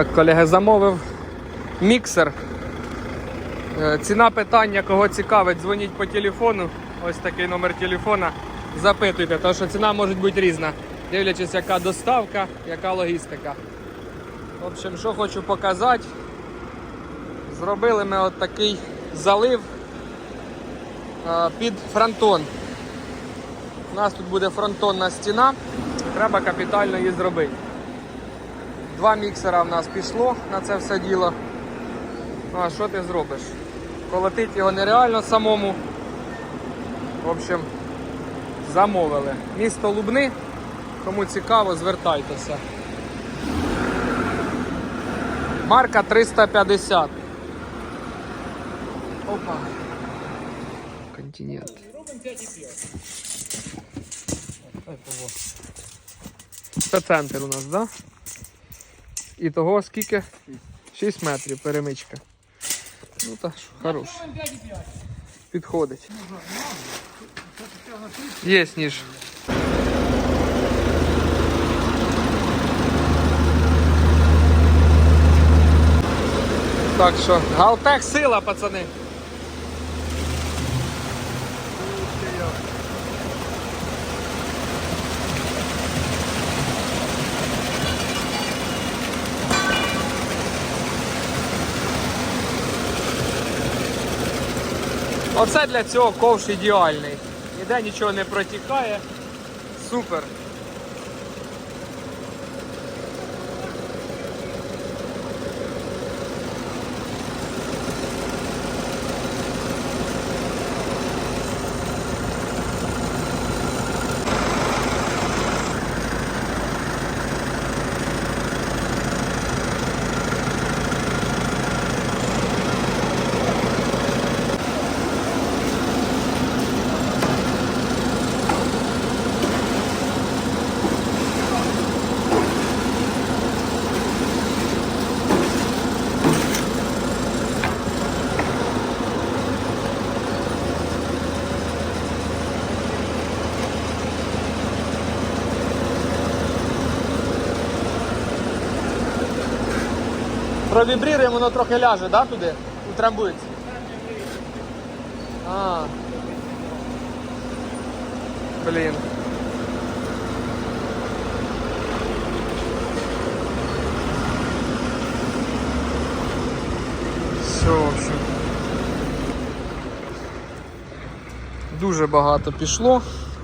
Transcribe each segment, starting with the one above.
Так, колеги, замовив міксер. Е, Ціна питання, кого цікавить, дзвоніть по телефону. Ось такий номер телефона. Запитуйте, тому що ціна може бути різна, дивлячись, яка доставка, яка логістика. В общем, що хочу показати. Зробили ми от такий залив е, під фронтон. У нас тут буде фронтонна стіна, треба капітально її зробити. Два міксера в нас пішло на це все діло. Ну а що ти зробиш? Колотити його нереально самому. В общем, замовили. Місто Лубни. Кому цікаво, звертайтеся. Марка 350. Опа. Континент. Це центр у нас, так? Да? І того скільки? 6 метрів перемичка. Ну так, хорош. Підходить. Є ніж. Так що, галтех сила, пацани. Оце для цього ковш ідеальний. Ніде нічого не протікає. Супер. Провібріруємо, воно трохи ляже, да, туди? Утрамбується. А. Блін. Все, в. Дуже багато пішло,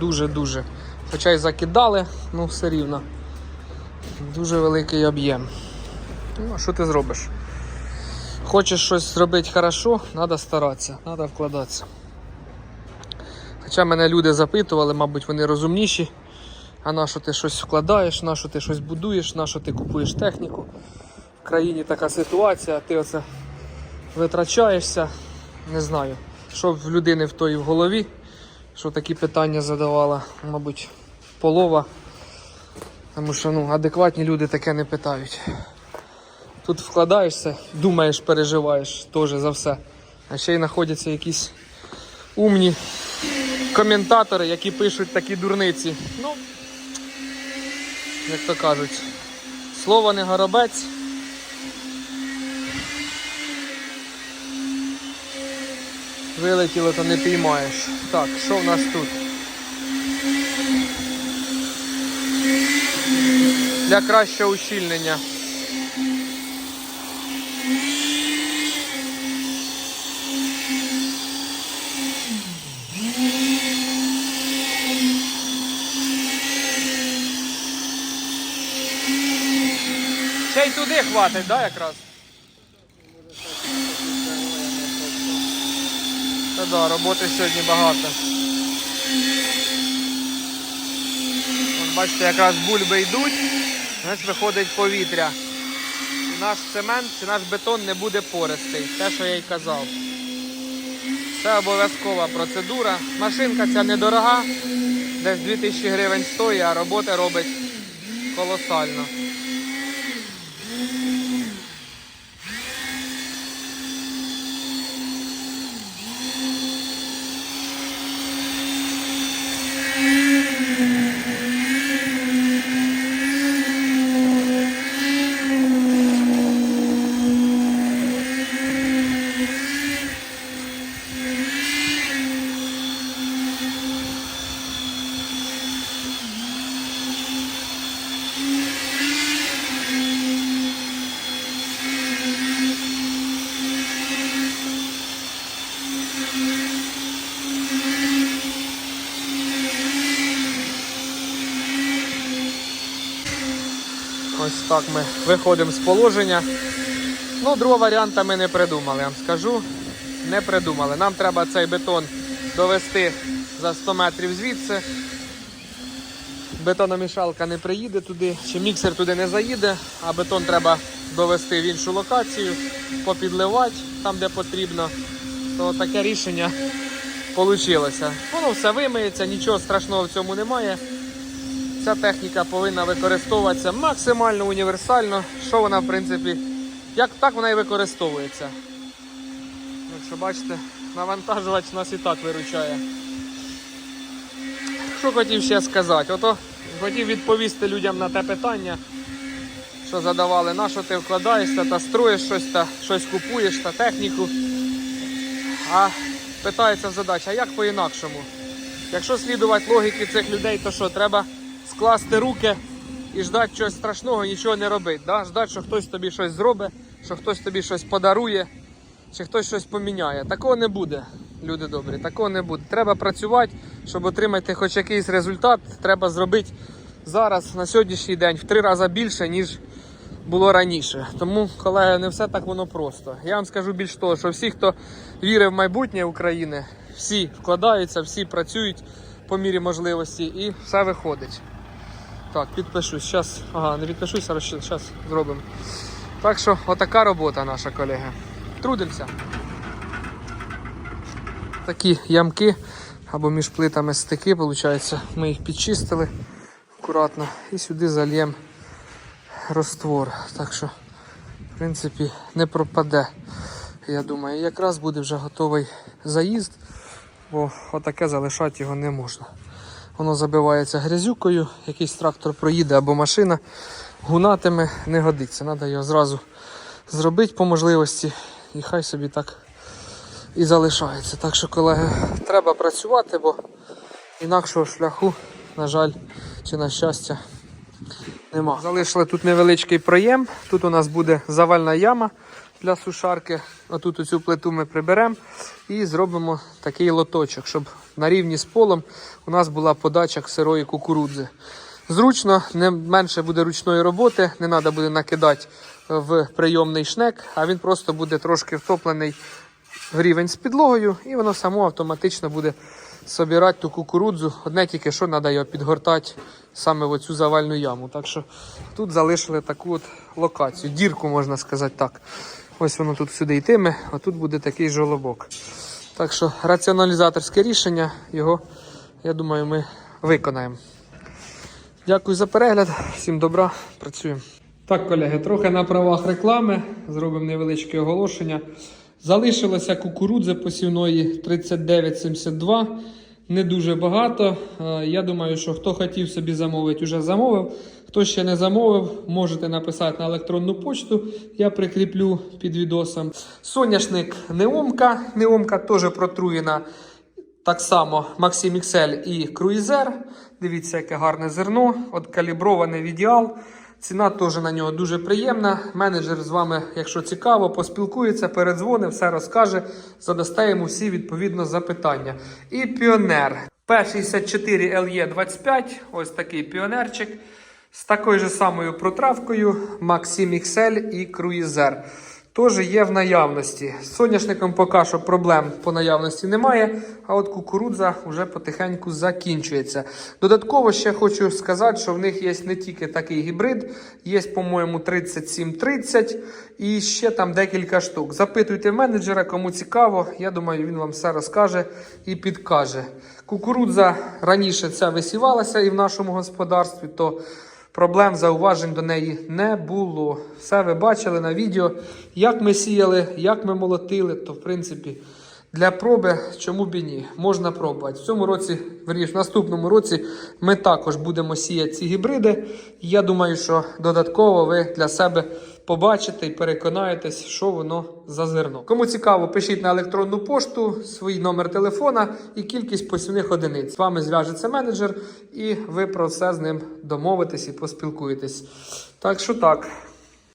дуже-дуже. Хоча й закидали, ну все рівно. Дуже великий об'єм. Ну, а що ти зробиш? Хочеш щось зробити хорошо, треба старатися, треба вкладатися. Хоча мене люди запитували, мабуть, вони розумніші. А на що ти щось вкладаєш, на що ти щось будуєш, на що ти купуєш техніку. В країні така ситуація, ти оце витрачаєшся. Не знаю, що в людини в той в голові, що такі питання задавала, мабуть, полова. Тому що ну, адекватні люди таке не питають. Тут вкладаєшся, думаєш, переживаєш теж за все. А ще й знаходяться якісь умні коментатори, які пишуть такі дурниці. Ну, як то кажуть, слово не горобець. Вилетіло, то не піймаєш. Так, що в нас тут? Для кращого ущільнення. Й туди хватить, да, якраз? Та да, роботи сьогодні багато. Вон, бачите, якраз бульби йдуть, ось виходить повітря. І наш цемент, чи наш бетон не буде пористий. Те, що я й казав. Це обов'язкова процедура. Машинка ця недорога, десь 2000 гривень стоїть, а роботи робить колосально. Так ми виходимо з положення. Ну, другого варіанта ми не придумали, я вам скажу. Не придумали. Нам треба цей бетон довести за 100 метрів звідси. Бетономішалка не приїде туди, чи міксер туди не заїде, а бетон треба довести в іншу локацію, попідливати там, де потрібно. То таке рішення вийшло. Воно все вимиється, нічого страшного в цьому немає. Ця техніка повинна використовуватися максимально універсально, що вона, в принципі, як так вона і використовується. Якщо бачите, навантажувач нас і так виручає. Що хотів ще сказати? Ото хотів відповісти людям на те питання, що задавали, на що ти вкладаєшся та строїш щось та щось купуєш та техніку. А питається задача, а як по-інакшому? Якщо слідувати логіки цих людей, то що, треба скласти руки і ждати чогось страшного, нічого не робити. Да? Ждати, що хтось тобі щось зробить, що хтось тобі щось подарує, чи хтось щось поміняє. Такого не буде, люди добрі, такого не буде. Треба працювати, щоб отримати хоч якийсь результат. Треба зробити зараз, на сьогоднішній день, в три рази більше, ніж було раніше. Тому, колеги, не все так воно просто. Я вам скажу більш того, що всі, хто вірить в майбутнє України, всі вкладаються, всі працюють по мірі можливості і все виходить. Так, підпишусь. Зараз, ага, не підпишусь, а зараз зробимо. Так що, отака робота наша, колеги. Трудимося. Такі ямки або між плитами стики, виходить, ми їх підчистили акуратно і сюди зальємо роствор. Так що, в принципі, не пропаде. Я думаю, якраз буде вже готовий заїзд, бо отаке залишати його не можна. Воно забивається грязюкою, якийсь трактор проїде або машина гунатиме, не годиться. Треба його зразу зробити по можливості і хай собі так і залишається. Так що, колеги, треба працювати, бо інакшого шляху, на жаль, чи на щастя, нема. Залишили тут невеличкий проєм. Тут у нас буде завальна яма для сушарки. Отут оцю плиту ми приберемо і зробимо такий лоточок, щоб на рівні з полом у нас була подача сирої кукурудзи. Зручно, не менше буде ручної роботи, не треба буде накидати в прийомний шнек, а він просто буде трошки втоплений в рівень з підлогою, і воно само автоматично буде собирати ту кукурудзу. Одне тільки що треба його підгортати саме в оцю завальну яму. Так що тут залишили таку от локацію, дірку можна сказати так. Ось воно тут сюди йтиме, а тут буде такий жолобок. Так що раціоналізаторське рішення, його, я думаю, ми виконаємо. Дякую за перегляд, всім добра, працюємо. Так, колеги, трохи на правах реклами зробимо невеличке оголошення. Залишилося кукурудзи посівної 3972. Не дуже багато. Е, Я думаю, що хто хотів собі замовити, вже замовив. Хто ще не замовив, можете написати на електронну почту. Я прикріплю під відосом. Соняшник Неомка. Неомка теж протруєна. Так само Maxim XL і Cruiser. Дивіться, яке гарне зерно. От каліброване в ідеал. Ціна теж на нього дуже приємна. Менеджер з вами, якщо цікаво, поспілкується, передзвонить, все розкаже, задасте йому всі відповідно запитання. І піонер P64 LE25, ось такий піонерчик. З такою ж самою протравкою Maxim XL і Cruiser. Теж є в наявності. З соняшником поки що проблем по наявності немає, а от кукурудза вже потихеньку закінчується. Додатково ще хочу сказати, що в них є не тільки такий гібрид, є, по-моєму, 3730 і ще там декілька штук. Запитуйте менеджера, кому цікаво. Я думаю, він вам все розкаже і підкаже. Кукурудза раніше ця висівалася і в нашому господарстві, то Проблем, зауважень до неї не було. Все ви бачили на відео, як ми сіяли, як ми молотили, то в принципі для проби, чому б і ні, можна пробувати. В цьому році, верніше, в наступному році ми також будемо сіяти ці гібриди. Я думаю, що додатково ви для себе побачите і переконаєтесь, що воно за зерно. Кому цікаво, пишіть на електронну пошту свій номер телефона і кількість посівних одиниць. З вами зв'яжеться менеджер, і ви про все з ним домовитесь і поспілкуєтесь. Так що так.